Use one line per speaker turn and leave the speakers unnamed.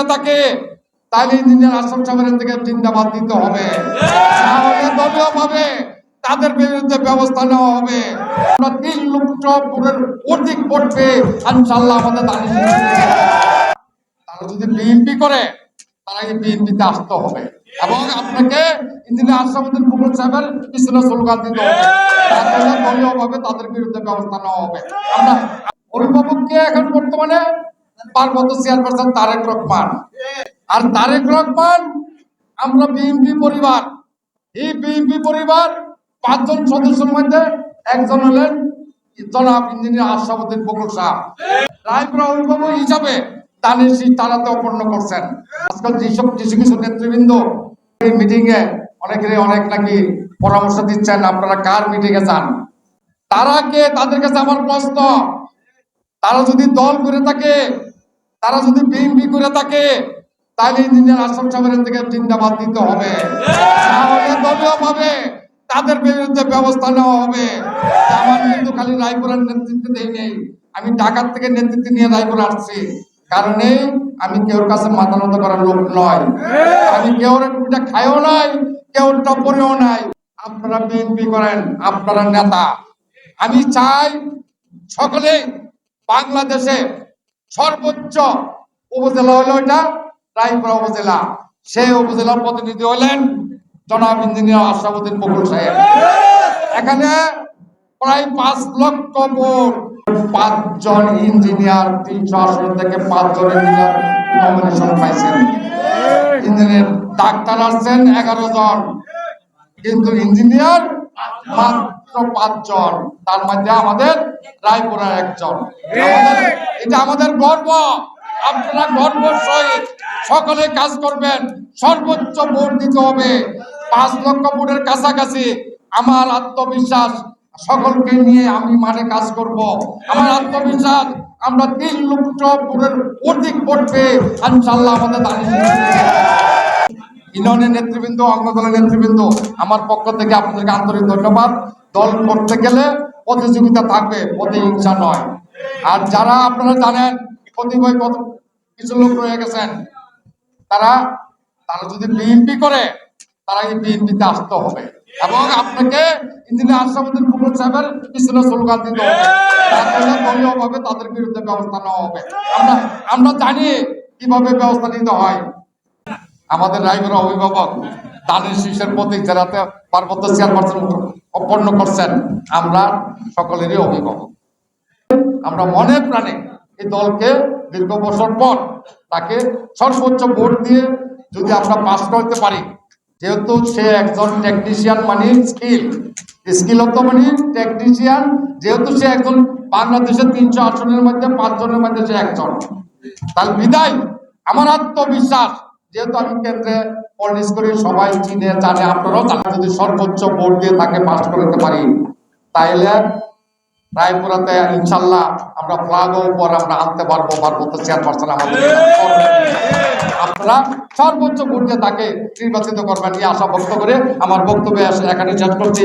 করে থাকে তাহলে ইঞ্জিনিয়ার আসাম সাহেবের থেকে জিন্দাবাদ দিতে হবে। তাদের বিরুদ্ধে ব্যবস্থা নেওয়া হবে। তিন লক্ষ ভোটের অধিক ভোট পেয়ে আমাদের দাঁড়িয়ে তারা যদি বিএনপি করে, তারা এই বিএনপিতে আসতে হবে। এবং আপনাকে ইঞ্জিনিয়ার আশরাফুদ্দিন দিতে হবে। তাদের বিরুদ্ধে ব্যবস্থা নেওয়া হবে। অভিভাবককে এখন বর্তমানে পার্বত্য চেয়ারপারসন তারেক রহমান। আর তারেক রহমান, আমরা বিএনপি পরিবার। এই বিএনপি পরিবার পাঁচজন সদস্যের মধ্যে একজন হলেন জনাব ইঞ্জিনিয়ার আশরাফুদ্দিন বকুল সাহেব রায়পুরা অভিভাবক হিসাবে তাদের সেই তারাতে অপন্ন করছেন। আজকাল যেসব কিছু কিছু নেতৃবৃন্দ এই মিটিং এ অনেকেরই অনেক নাকি পরামর্শ দিচ্ছেন, আপনারা কার মিটিং এ যান? তারা কে? তাদের কাছে আমার প্রশ্ন। তারা যদি দল করে থাকে তারা যদি বিএনপি করে থাকে, তাহলে ইঞ্জিনিয়ার আসাম সাহেবের থেকে জিন্দাবাদ দিতে হবে। দলীয় তাদের বিরুদ্ধে ব্যবস্থা নেওয়া হবে। আমার কিন্তু খালি রায়পুরের নেতৃত্বে দেই নেই। আমি ঢাকার থেকে নেতৃত্ব নিয়ে রায়পুর আসছি। কারণে আমি কেউর কাছে মাথা করার লোক নয়। আমি কেউর একটা খাইও নাই কেউর টপরেও নাই। আপনারা বিএনপি করেন, আপনারা নেতা। আমি চাই সকলে বাংলাদেশে সর্বোচ্চ উপজেলা হলো এটা রায়পুরা উপজেলা। সেই উপজেলার প্রতিনিধি হলেন জনাব ইঞ্জিনিয়ার আশরাফুদ্দিন বকুল সাহেব। এখানে প্রায় পাঁচ লক্ষ ভোট পাঁচজন ইঞ্জিনিয়ার, তিনশো আসন থেকে পাঁচজন ইঞ্জিনিয়ার নমিনেশন পাইছেন। ইঞ্জিনিয়ার ডাক্তার আসছেন এগারো জন। কিন্তু ইঞ্জিনিয়ার মাত্র পাঁচজন তার মধ্যে আমাদের রায়পুরার একজন। এটা আমাদের গর্ব। আপনারা গর্ব সহিত সকলে কাজ করবেন সর্বোচ্চ ভোট দিতে হবে। পাঁচ লক্ষ ভোটের কাছাকাছি আমার আত্মবিশ্বাস সকলকে নিয়ে আমি মাঠে কাজ করব। আমার আত্মবিশ্বাস আমরা তিন লক্ষ ভোটের অধিক ভোট পেয়ে ইনশাল্লাহ আমাদের দাঁড়িয়ে ইউনিয়নের নেতৃবৃন্দ অঙ্গ দলের নেতৃবৃন্দ আমার পক্ষ থেকে আপনাদেরকে আন্তরিক ধন্যবাদ। দল করতে গেলে প্রতিযোগিতা থাকবে, প্রতিহিংসা নয়। আর যারা আপনারা জানেন কিছু লোক রয়ে গেছেন, তারা তারা যদি বিএনপি করে, তারা এই বিএনপিতে আসতে হবে। এবং আপনাকে ইঞ্জিনিয়ার সাহেবের দিতে হবে। তাদের ব্যবস্থা নেওয়া হবে। আমরা আমরা জানি কীভাবে ব্যবস্থা নিতে হয়। আমাদের রায়গড় অভিভাবক, দানের শীর্ষের প্রতীক জেলাতে পার্বত্য চেয়ারপারসন অপন্ন করছেন, আমরা সকলেরই অভিভাবক। আমরা মনে প্রাণে এই দলকে দীর্ঘ বছর পর তাকে সর্বোচ্চ ভোট দিয়ে যদি আমরা পাস করতে পারি, যেহেতু সে একজন টেকনিশিয়ান মানে স্কিল স্কিল স্কিলত মানে টেকনিশিয়ান যেহেতু সে একজন বাংলাদেশের তিনশো আসনের মধ্যে, পাঁচজনের মধ্যে সে একজন। তার বিদায়, আমার আত্মবিশ্বাস যেহেতু আমি কেন্দ্রে পলিটিক্স করি, সবাই চিনে, জানে, আপনারাও জানেন, যদি সর্বোচ্চ ভোট দিয়ে তাকে পাস করতে পারি, তাইলে রায়পুরাতে ইনশাল্লাহ আমরা ফ্লাগ উপর আমরা আনতে পারব পার্বত্য চেয়ারপারসন আমাদের আপনারা সর্বোচ্চ ভোট দিয়ে তাকে নির্বাচিত করবেন, এই আশা ব্যক্ত করে আমার বক্তব্য এখানে শেষ করছি।